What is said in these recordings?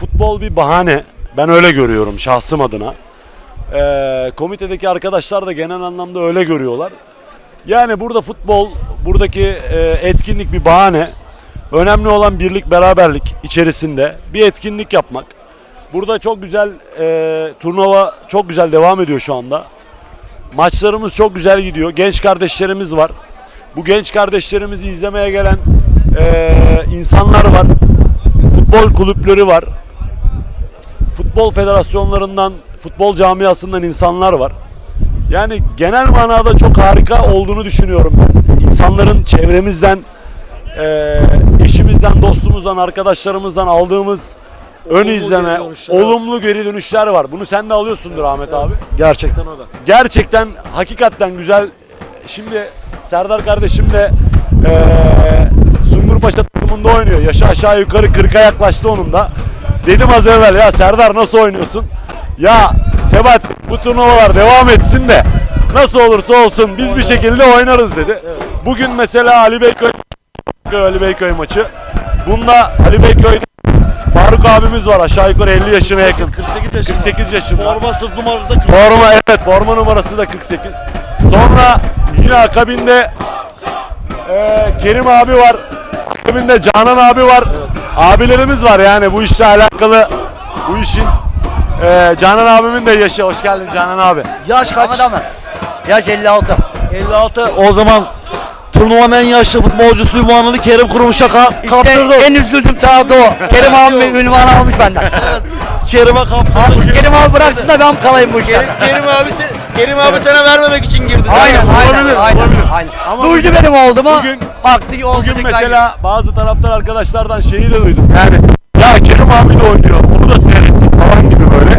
Futbol bir bahane. Ben öyle görüyorum şahsım adına. Ee, komitedeki arkadaşlar da genel anlamda öyle görüyorlar. Yani burada futbol, buradaki e, etkinlik bir bahane. Önemli olan birlik, beraberlik içerisinde bir etkinlik yapmak. Burada çok güzel e, turnuva çok güzel devam ediyor şu anda. Maçlarımız çok güzel gidiyor. Genç kardeşlerimiz var. Bu genç kardeşlerimizi izlemeye gelen e, insanlar var. Futbol kulüpleri var. Futbol federasyonlarından, futbol camiasından insanlar var. Yani genel manada çok harika olduğunu düşünüyorum ben. İnsanların çevremizden, e, eşimizden, dostumuzdan, arkadaşlarımızdan aldığımız ön izleme, geri dönüşler, evet. olumlu geri dönüşler var. Bunu sen de alıyorsundur Ahmet abi. Gerçekten öyle. Gerçekten hakikaten güzel. Şimdi Serdar kardeşim de eee Sungurpaşa takımında oynuyor. Yaşı aşağı yukarı 40'a yaklaştı onun da. Dedim az evvel ya Serdar nasıl oynuyorsun? Ya Sebat bu turnuvalar devam etsin de nasıl olursa olsun biz bir şekilde oynarız dedi. Bugün mesela Ali Beyköy Ali Beyköy maçı. Bunda Ali Beyköy'de Faruk abimiz var aşağı yukarı 50 yaşına yakın. 48 yaşında. 48 yaşında. Forma sırt numarası da 40. Forma evet forma numarası da 48. Sonra yine akabinde eee, Kerim abi var. Akabinde Canan abi var. Abilerimiz var yani bu işle alakalı bu işin eee, Canan abimin de yaşı. Hoş geldin Canan abi. Yaş kaç? Abi. Yaş 56. 56. O zaman turnuvanın en yaşlı futbolcusu ünvanını Kerim Kurumuş'a ka- kaptırdı. İşte en üzüldüm daha da o. Kerim abi ünvanı almış benden. Kerim'e kaptırdı. Kerim abi bıraksın da ben kalayım bu işe. Kerim abi sen, Kerim abi sana vermemek için girdi. Aynen aynen Olabilir, aynen. olabilir. aynen. Ama Duydu bugün- benim oldu mu? bugün- Baktı oldu. Bugün mesela bazı taraftar arkadaşlardan şeyi de duydum. Yani ya Kerim abi de oynuyor. Onu da seyrettim falan gibi böyle.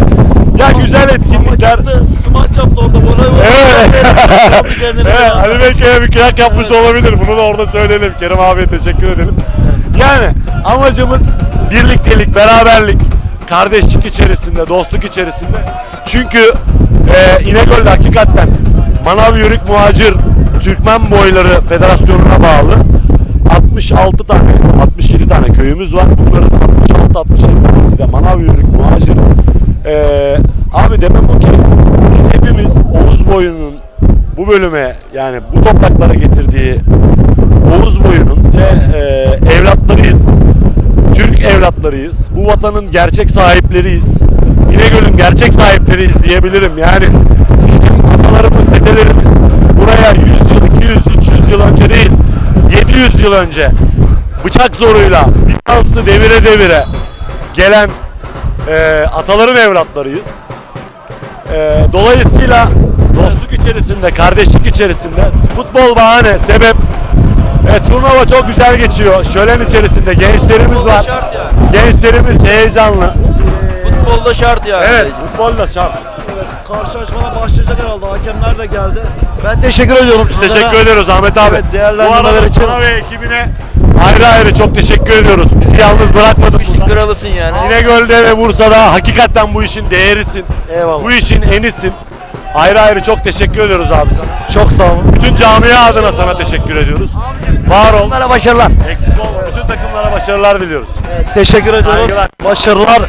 Ya güzel etkinlikler. Smaç yaptı orada. Voleybol Evet. yaptı kendini. Evet, Ali Beyköy'e bir kıyak yapmış olabilir. Bunu da orada söyleyelim. Kerim abiye teşekkür edelim. Yani amacımız birliktelik, beraberlik, kardeşlik içerisinde, dostluk içerisinde. Çünkü e, İnegöl'de hakikaten Manav Yörük Muhacir Türkmen Boyları Federasyonu'na bağlı 66 tane, 67 tane köyümüz var. Bunların 66-67 tanesi de Manav Yörük Muhacir. E, abi demem o ki biz hepimiz Oğuz boyunun bu bölüme yani bu topraklara getirdiği Oğuz boyunun e, evlatlarıyız. Türk evlatlarıyız. Bu vatanın gerçek sahipleriyiz. İnegöl'ün gerçek sahipleriyiz diyebilirim. Yani bizim atalarımız, dedelerimiz buraya 100 yıl, 200, 300 yıl önce değil, 700 yıl önce bıçak zoruyla Bizans'ı devire devire gelen e, ataların evlatlarıyız. Ee, dolayısıyla dostluk içerisinde, kardeşlik içerisinde futbol bahane, sebep. E, turnuva çok güzel geçiyor. Şölen içerisinde gençlerimiz var. Gençlerimiz heyecanlı. Futbolda şart yani. Evet, futbol da şart. Evet, karşılaşmana başlayacak herhalde. Hakemler de geldi. Ben teşekkür ediyorum sizlere. teşekkür ediyoruz Ahmet abi. Evet, Bu değerlendirmeler arada için. sana ve ekibine ayrı ayrı çok teşekkür ediyoruz. Bizi yalnız bırakmadın İşin burada. kralısın yani. İnegöl'de ve Bursa'da hakikaten bu işin değerisin. Eyvallah. Bu işin enisin. Ayrı ayrı çok teşekkür ediyoruz abi sana. Çok sağ olun. Bütün camia adına sana teşekkür ediyoruz. Var ol. Onlara başarılar. Eksik olma. Bütün takımlara başarılar diliyoruz. Teşekkür ediyoruz. Saygılar. Başarılar.